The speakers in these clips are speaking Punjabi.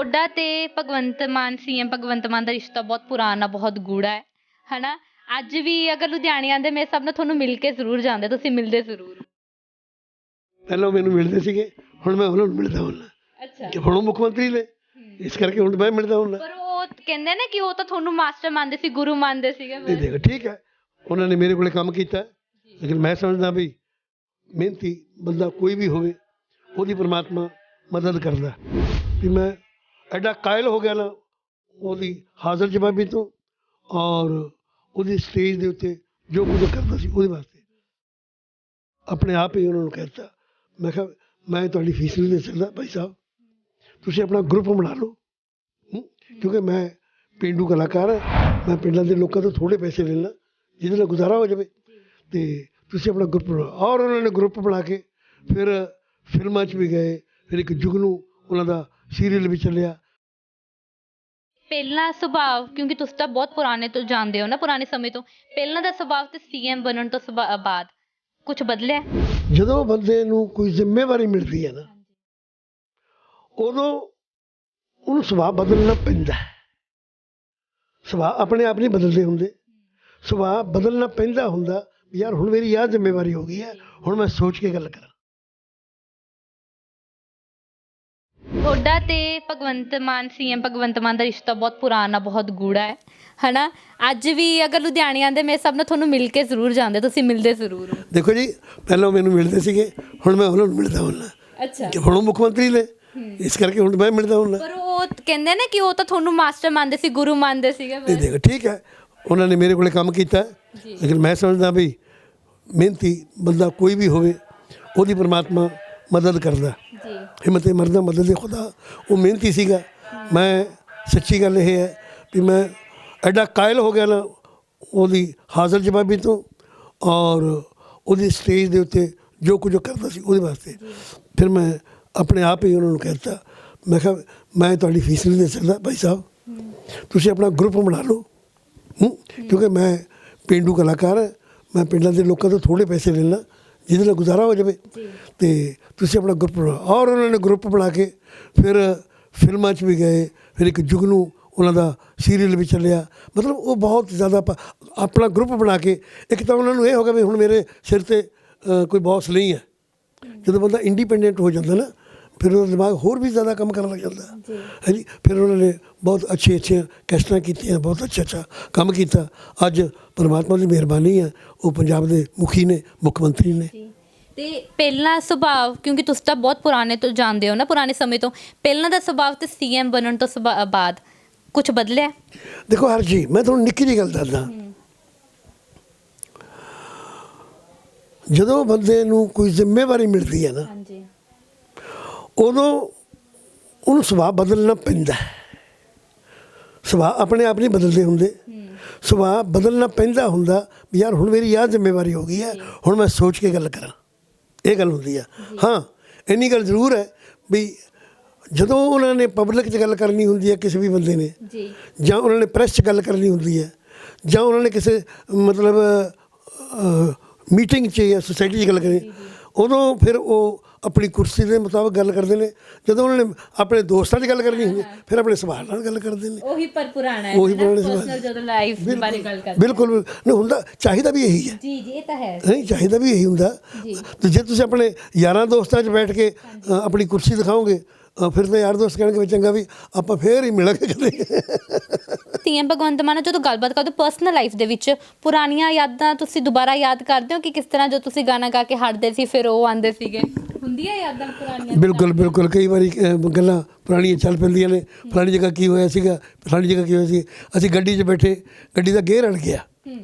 ਤੁਹਾਡਾ ਤੇ ਭਗਵੰਤ ਮਾਨ ਸੀਐਮ ਭਗਵੰਤ ਮਾਨ ਦਾ ਰਿਸ਼ਤਾ ਬਹੁਤ ਪੁਰਾਣਾ ਬਹੁਤ ਗੂੜਾ ਹੈ ਹਨਾ? ਅੱਜ ਵੀ ਅਗਰ ਲੁਧਿਆਣੇ ਆਂਦੇ ਮੇਰੇ ਹਿਸਾਬ ਨਾਲ ਤੁਹਾਨੂੰ ਮਿਲ ਕੇ ਜ਼ਰੂਰ ਜਾਂਦੇ ਤੁਸੀਂ ਮਿਲਦੇ ਜ਼ਰੂਰ। ਹੋ। ਪਹਿਲਾਂ ਮੈਨੂੰ ਮਿਲਦੇ ਸੀਗੇ ਹੁਣ ਮੈਂ ਉਹਨਾਂ ਨੂੰ ਮਿਲਦਾ ਹੁੰਦਾ। ਅੱਛਾ। ਕਿ ਹੁਣ ਉਹ ਮੁੱਖ ਮੰਤਰੀ ਨੇ ਇਸ ਕਰਕੇ ਹੁਣ ਮੈਂ ਮਿਲਦਾ ਹੁੰਦਾ। ਪਰ ਉਹ ਕਹਿੰਦੇ ਨੇ ਕਿ ਉਹ ਤਾਂ ਤੁਹਾਨੂੰ ਮਾਸਟਰ ਮੰਨਦੇ ਸੀ ਗੁਰੂ ਮੰਨਦੇ ਸੀਗੇ ਨਹੀਂ ਦੇਖ ਠੀਕ ਹੈ ਉਹਨਾਂ ਨੇ ਮੇਰੇ ਕੋਲੇ ਕੰਮ ਕੀਤਾ ਲੇਕਿਨ ਮੈਂ ਸਮਝਦਾ ਵੀ ਮਿਹਨਤੀ ਬੰਦਾ ਕੋਈ ਵੀ ਹੋਵੇ ਉਹਦੀ ਪ੍ਰਮਾਤਮਾ ਮਦਦ ਕਰਦਾ। ਵੀ ਮੈਂ ਐਡਾ ਕਾਇਲ ਹੋ ਗਿਆ ਨਾ, ਉਹਦੀ ਹਾਜ਼ਰ ਜਵਾਬੀ ਤੋਂ ਔਰ ਉਹਦੀ ਸਟੇਜ ਦੇ ਉੱਤੇ ਜੋ ਕੁਝ ਕਰਦਾ ਸੀ ਉਹਦੇ ਵਾਸਤੇ। ਆਪਣੇ ਆਪ ਹੀ ਉਹਨਾਂ ਨੂੰ ਕਹਿਤਾ ਮੈਂ ਕਿਹਾ, ਮੈਂ ਤੁਹਾਡੀ ਫੀਸ ਨਹੀਂ ਦੇ ਸਕਦਾ ਭਾਈ ਸਾਹਿਬ। ਤੁਸੀਂ ਆਪਣਾ ਗਰੁੱਪ ਬਣਾ ਲਓ। ਕਿਉਂਕਿ ਮੈਂ ਪਿੰਡੂ ਕਲਾਕਾਰ ਹਾਂ। ਮੈਂ ਪਿੰਡਾਂ ਦੇ ਲੋਕਾਂ ਤੋਂ ਥੋੜੇ ਪੈਸੇ ਲੈ ਲਾਂ ਜਿਹਦੇ ਨਾਲ ਗੁਜ਼ਾਰਾ ਹੋ ਜਾਵੇ। ਤੇ ਤੁਸੀਂ ਆਪਣਾ ਗਰੁੱਪ ਬਣਾਓ ਔਰ ਉਹਨਾਂ ਨੇ ਗਰੁੱਪ ਬਣਾ ਕੇ ਫਿਰ ਫਿਲਮਾਂ 'ਚ ਵੀ ਗਏ। ਫਿਰ ਇੱਕ ਜੁਗਨੂ, ਉਹਨਾਂ ਦਾ ਸੀਰੀਅਲ ਵੀ ਚੱਲਿਆ। ਪਹਿਲਾ ਸੁਭਾਅ ਕਿਉਂਕਿ ਤੁਸੀਂ ਤਾਂ ਬਹੁਤ ਪੁਰਾਣੇ ਤੋਂ ਜਾਣਦੇ ਹੋ ਨਾ ਪੁਰਾਣੇ ਸਮੇਂ ਤੋਂ ਪਹਿਲਾਂ ਦਾ ਸੁਭਾਅ ਤੇ ਸੀਐਮ ਬਣਨ ਤੋਂ ਸੁਭਾ- ਬਾਅਦ ਕੁਝ ਬਦਲਿਆ? ਹੈ? ਜਦੋਂ ਬੰਦੇ ਨੂੰ ਕੋਈ ਜ਼ਿੰਮੇਵਾਰੀ ਮਿਲਦੀ ਹੈ ਨਾ ਉਦੋਂ ਉਹਨੂੰ ਸੁਭਾਅ ਬਦਲਣਾ ਪੈਂਦਾ ਹੈ। ਸੁਭਾਅ ਆਪਣੇ ਆਪ ਨਹੀਂ ਬਦਲਦੇ ਹੁੰਦੇ। ਸੁਭਾਅ ਬਦਲਣਾ ਪੈਂਦਾ ਹੁੰਦਾ ਵੀ ਯਾਰ ਹੁਣ ਮੇਰੀ ਆਹ ਜ਼ਿੰਮੇਵਾਰੀ ਹੋ ਗਈ ਹੈ ਹੁਣ ਮੈਂ ਸੋਚ ਕੇ ਗੱਲ ਕਰਾਂ। ਤੁਹਾਡਾ ਤੇ ਭਗਵੰਤ ਮਾਨ ਸੀਐਮ ਭਗਵੰਤ ਮਾਨ ਦਾ ਰਿਸ਼ਤਾ ਬਹੁਤ ਪੁਰਾਣਾ ਬਹੁਤ ਗੂੜਾ ਹੈ। ਹਨਾ? ਅੱਜ ਵੀ ਅਗਰ ਲੁਧਿਆਣੇ ਆਂਦੇ ਮੇਰੇ ਹਿਸਾਬ ਨਾਲ ਤੁਹਾਨੂੰ ਮਿਲ ਕੇ ਜ਼ਰੂਰ ਜਾਂਦੇ ਤੁਸੀਂ ਮਿਲਦੇ ਜ਼ਰੂਰ ਹੋ। ਦੇਖੋ ਜੀ ਪਹਿਲਾਂ ਮੈਨੂੰ ਮਿਲਦੇ ਸੀਗੇ ਹੁਣ ਮੈਂ ਉਹਨਾਂ ਨੂੰ ਮਿਲਦਾ ਹੁੰਦਾ। ਅੱਛਾ। ਕਿ ਹੁਣ ਉਹ ਮੁੱਖ ਮੰਤਰੀ ਨੇ ਇਸ ਕਰਕੇ ਹੁਣ ਮੈਂ ਮਿਲਦਾ ਹੁੰਦਾ। ਪਰ ਉਹ ਕਹਿੰਦੇ ਨੇ ਕਿ ਉਹ ਤਾਂ ਤੁਹਾਨੂੰ ਮਾਸਟਰ ਮੰਨਦੇ ਸੀ ਗੁਰੂ ਮੰਨਦੇ ਸੀਗੇ ਨਹੀਂ ਦੇਖ ਠੀਕ ਹੈ ਉਹਨਾਂ ਨੇ ਮੇਰੇ ਕੋਲੇ ਕੰਮ ਕੀਤਾ। ਲੇਕਿਨ ਮੈਂ ਸਮਝਦਾ ਵੀ ਮਿਹਨਤੀ ਬੰਦਾ ਕੋਈ ਵੀ ਹੋਵੇ ਉਹਦੀ ਪ੍ਰਮਾਤਮਾ ਮਦਦ ਕਰਦਾ। ਜੀ। ਹਿੰਮਤ ਮਰਦਾ ਮਦਦ ਦੇ ਖੁਦਾ ਉਹ ਮਿਹਨਤੀ ਸੀਗਾ। ਮੈਂ ਸੱਚੀ ਗੱਲ ਇਹ ਹੈ ਵੀ ਮੈਂ ਐਡਾ ਕਾਇਲ ਹੋ ਗਿਆ ਨਾ ਉਹਦੀ ਹਾਜ਼ਰ ਜਵਾਬੀ ਤੋਂ ਔਰ ਉਹਦੀ ਸਟੇਜ ਦੇ ਉੱਤੇ ਜੋ ਕੁਝ ਕਰਦਾ ਸੀ ਉਹਦੇ ਵਾਸਤੇ। ਫਿਰ ਮੈਂ ਆਪਣੇ ਆਪ ਹੀ ਉਹਨਾਂ ਨੂੰ ਕਹਿਤਾ ਮੈਂ ਕਿਹਾ ਮੈਂ ਤੁਹਾਡੀ ਫੀਸ ਨਹੀਂ ਦੇ ਸਕਦਾ ਭਾਈ ਸਾਹਿਬ। ਤੁਸੀਂ ਆਪਣਾ ਗਰੁੱਪ ਬਣਾ ਲਓ? ਕਿਉਂਕਿ ਮੈਂ ਪਿੰਡੂ ਕਲਾਕਾਰ ਮੈਂ ਪਿੰਡਾਂ ਦੇ ਲੋਕਾਂ ਤੋਂ ਥੋੜੇ ਪੈਸੇ ਲੈ ਲਾਂ ਜਿਹਦੇ ਨਾਲ ਗੁਜ਼ਾਰਾ ਹੋ ਜਾਵੇ। ਤੇ ਤੁਸੀਂ ਆਪਣਾ ਗਰੁੱਪ ਬਣਾਓ ਔਰ ਉਹਨਾਂ ਨੇ ਗਰੁੱਪ ਬਣਾ ਕੇ ਫਿਰ ਫਿਲਮਾਂ 'ਚ ਵੀ ਗਏ ਫਿਰ ਇੱਕ ਜੁਗਨੂ ਉਹਨਾਂ ਦਾ ਸੀਰੀਅਲ ਵੀ ਚੱਲਿਆ। ਮਤਲਬ ਉਹ ਬਹੁਤ ਜ਼ਿਆਦਾ ਆਪਣਾ ਗਰੁੱਪ ਬਣਾ ਕੇ ਇੱਕ ਤਾਂ ਉਹਨਾਂ ਨੂੰ ਇਹ ਹੋ ਗਿਆ ਵੀ ਹੁਣ ਮੇਰੇ ਸਿਰ ਤੇ ਕੋਈ ਬੌਸ ਨਹੀਂ ਹੈ। ਜਦੋਂ ਬੰਦਾ ਇੰਡੀਪੈਂਡੈਂਟ ਹੋ ਜਾਂਦਾ ਨਾ ਫਿਰ ਉਹਦਾ ਦਿਮਾਗ ਹੋਰ ਵੀ ਜ਼ਿਆਦਾ ਕੰਮ ਕਰਨ ਲੱਗ ਜਾਂਦਾ। ਹੈ ਜੀ? ਫਿਰ ਉਹਨਾਂ ਨੇ ਬਹੁਤ ਅੱਛੇ ਅੱਛੇ ਕੈਸਟਾਂ ਕੀਤੀਆਂ ਬਹੁਤ ਅੱਛਾ ਅੱਛਾ ਕੰਮ ਕੀਤਾ। ਅੱਜ ਪਰਮਾਤਮਾ ਦੀ ਮਿਹਰਬਾਨੀ ਹੈ। ਉਹ ਪੰਜਾਬ ਦੇ ਮੁਖੀ ਨੇ ਮੁੱਖ ਮੰਤਰੀ ਨੇ। ਤੇ ਪਹਿਲਾ ਸੁਭਾਅ ਕਿਉਂਕਿ ਤੁਸੀਂ ਤਾਂ ਬਹੁਤ ਪੁਰਾਣੇ ਤੋਂ ਜਾਣਦੇ ਹੋ ਨਾ ਪੁਰਾਣੇ ਸਮੇਂ ਤੋਂ ਪਹਿਲਾਂ ਦਾ ਸੁਭਾਅ ਤੇ ਸੀਐਮ ਬਣਨ ਤੋਂ ਬਾਅਦ ਕੁਝ ਬਦਲਿਆ? ਦੇਖੋ ਹਰ ਜੀ ਮੈਂ ਤੁਹਾਨੂੰ ਨਿੱਕੀ ਜਿਹੀ ਗੱਲ ਦੱਸਦਾ। ਜਦੋਂ ਬੰਦੇ ਨੂੰ ਕੋਈ ਜ਼ਿੰਮੇਵਾਰੀ ਮਿਲਦੀ ਹੈ ਨਾ ਹਾਂਜੀ। ਉਦੋਂ ਉਹਨੂੰ ਸੁਭਾਅ ਬਦਲਣਾ ਪੈਂਦਾ ਸੁਭਾਅ ਆਪਣੇ ਆਪ ਨਹੀਂ ਬਦਲਦੇ ਹੁੰਦੇ। ਸੁਭਾਅ ਬਦਲਣਾ ਪੈਂਦਾ ਹੁੰਦਾ ਵੀ ਯਾਰ ਹੁਣ ਮੇਰੀ ਆਹ ਜ਼ਿੰਮੇਵਾਰੀ ਹੋ ਗਈ ਹੈ ਹੁਣ ਮੈਂ ਸੋਚ ਕੇ ਗੱਲ ਕਰਾਂ। ਇਹ ਗੱਲ ਹੁੰਦੀ ਆ। ਹਾਂ ਇੰਨੀ ਗੱਲ ਜ਼ਰੂਰ ਹੈ ਵੀ ਜਦੋਂ ਉਹਨਾਂ ਨੇ ਪਬਲਿਕ 'ਚ ਗੱਲ ਕਰਨੀ ਹੁੰਦੀ ਹੈ ਕਿਸੇ ਵੀ ਬੰਦੇ ਨੇ ਜੀ। ਜਾਂ ਉਹਨਾਂ ਨੇ ਪ੍ਰੈਸ 'ਚ ਗੱਲ ਕਰਨੀ ਹੁੰਦੀ ਹੈ ਜਾਂ ਉਹਨਾਂ ਨੇ ਕਿਸੇ ਮਤਲਬ ਮੀਟਿੰਗ 'ਚ ਜਾਂ ਸੁਸਾਇਟੀ 'ਚ ਗੱਲ ਕਰਨੀ ਉਦੋਂ ਫਿਰ ਉਹ ਆਪਣੀ ਕੁਰਸੀ ਦੇ ਮੁਤਾਬਕ ਗੱਲ ਕਰਦੇ ਨੇ। ਜਦੋਂ ਉਹਨਾਂ ਨੇ ਆਪਣੇ ਦੋਸਤਾਂ 'ਚ ਗੱਲ ਕਰਨੀ ਹੁੰਦੀ ਹੈ, ਫਿਰ ਆਪਣੇ ਸੁਭਾਅ ਨਾਲ ਗੱਲ ਕਰਦੇ ਨੇ। ਉਹੀ ਪਰ ਪੁਰਾਣਾ ਹੈ ਉਹੀ ਪੁਰਾਣੇ। ਪਰਸਨਲ ਜਦੋਂ ਲਾਈਫ ਦੇ ਬਾਰੇ ਗੱਲ ਕਰਦੇ। ਬਿਲਕੁਲ। ਨਹੀਂ ਹੁੰਦਾ ਚਾਹੀਦਾ ਵੀ ਇਹੀ ਹੈ। ਜੀ ਜੀ ਇਹ ਤਾਂ ਹੈ। ਨਹੀਂ ਚਾਹੀਦਾ ਵੀ ਇਹੀ ਹੁੰਦਾ। ਜੀ। ਤੇ ਜੇ ਤੁਸੀਂ ਆਪਣੇ ਯਾਰਾਂ ਦੋਸਤਾਂ 'ਚ ਬੈਠ ਕੇ ਅ, ਆਪਣੀ ਕੁਰਸੀ ਦਿਖਾਓਗੇ ਫਿਰ ਤਾਂ ਯਾਰ ਦੋਸਤ ਕਹਿਣਗੇ ਵੀ ਚੰਗਾ ਵੀ ਆਪਾਂ ਫੇਰ ਹੀ ਮਿਲਾਂਗੇ ਕਦੇ ਸੀਐਮ ਭਗਵੰਤ ਮਾਨ ਨਾਲ ਜਦੋਂ ਗੱਲਬਾਤ ਕਰਦੇ ਪਰਸਨਲ ਲਾਈਫ ਦੇ ਵਿੱਚ ਪੁਰਾਣੀਆਂ ਯਾਦਾਂ ਤੁਸੀਂ ਦੁਬਾਰਾ ਯਾਦ ਕਰਦੇ ਹੋ ਕਿ ਕਿਸ ਤਰ੍ਹਾਂ ਜੋ ਤੁਸੀਂ ਗਾਣਾ ਗਾ ਕੇ ਹਟਦੇ ਸੀ ਫਿਰ ਉਹ ਆਂਦੇ ਸੀਗੇ? ਹੁੰਦੀਆਂ ਯਾਦਾਂ ਪੁਰਾਣੀਆਂ? ਬਿਲਕੁਲ ਬਿਲਕੁਲ। ਕਈ ਵਾਰੀ ਗੱਲਾਂ ਪੁਰਾਣੀਆਂ ਚੱਲ ਪੈਂਦੀਆਂ ਨੇ। ਫਲਾਣੀ ਜਗ੍ਹਾ ਕੀ ਹੋਇਆ ਸੀਗਾ? ਫਲਾਣੀ ਜਗ੍ਹਾ ਕੀ ਹੋਇਆ ਸੀ? ਅਸੀਂ ਗੱਡੀ 'ਚ ਬੈਠੇ ਗੱਡੀ ਦਾ ਗੇਅਰ ਅੜ ਗਿਆ। ਹੂੰ।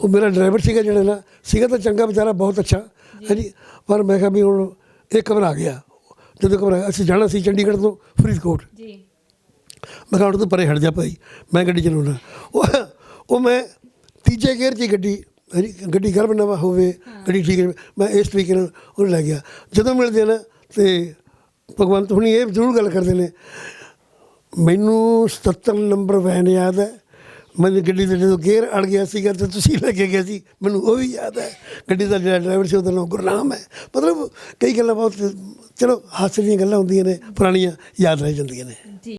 ਉਹ ਮੇਰਾ ਡਰਾਈਵਰ ਸੀਗਾ ਜਿਹੜਾ ਨਾ ਸੀਗਾ ਤਾਂ ਚੰਗਾ ਵਿਚਾਰਾ ਬਹੁਤ ਅੱਛਾ। ਹਾਂਜੀ ਪਰ ਮੈਂ ਕਿਹਾ ਵੀ ਹੁਣ ਇਹ ਘਬਰਾ ਗਿਆ। ਜਦੋਂ ਘਬਰਾ ਗਿਆ ਅਸੀਂ ਜਾਣਾ ਸੀ ਚੰਡੀਗੜ੍ਹ ਤੋਂ ਫਰੀਦਕੋਟ। ਜੀ। ਮੈਂ ਕਿਹਾ ਤੂੰ ਪਰੇ ਹਟ ਜਾ ਭਾਈ ਮੈਂ ਗੱਡੀ ਚਲਾਉਣਾ। ਉਹ ਉਹ ਮੈਂ ਤੀਜੇ ਗੇਅਰ 'ਚ ਹੀ ਗੱਡੀ ਗੱਡੀ ਗਰਮ ਨਵਾਂ ਹੋਵੇ ਗੱਡੀ ਠੀਕ ਮੈਂ ਇਸ ਤਰੀਕੇ ਨਾਲ ਉਹਨੂੰ ਲੈ ਗਿਆ। ਜਦੋਂ ਮਿਲਦੇ ਨਾ ਤੇ ਭਗਵੰਤ ਹੁਣੀ ਇਹ ਜ਼ਰੂਰ ਗੱਲ ਕਰਦੇ ਨੇ ਮੈਨੂੰ 77 ਨੰਬਰ ਵੈਨ ਯਾਦ ਹੈ ਮੈਨੂੰ ਗੱਡੀ ਦੇ ਜਦੋਂ ਗੇਅਰ ਅੜ ਗਿਆ ਸੀਗਾ ਤੇ ਤੁਸੀਂ ਲੈ ਕੇ ਗਏ ਸੀ, ਮੈਨੂੰ ਉਹ ਵੀ ਯਾਦ ਹੈ। ਗੱਡੀ ਦਾ ਜਿਹੜਾ ਡਰਾਈਵਰ ਸੀ ਉਹਦਾ ਨਾਮ ਗੁਰਨਾਮ ਹੈ। ਮਤਲਬ ਕਈ ਗੱਲਾਂ ਬਹੁਤ, ਚਲੋ ਹਾਸੇ ਦੀਆਂ ਗੱਲਾਂ ਹੁੰਦੀਆਂ ਨੇ, ਪੁਰਾਣੀਆਂ ਯਾਦ ਰਹਿ ਜਾਂਦੀਆਂ ਨੇ।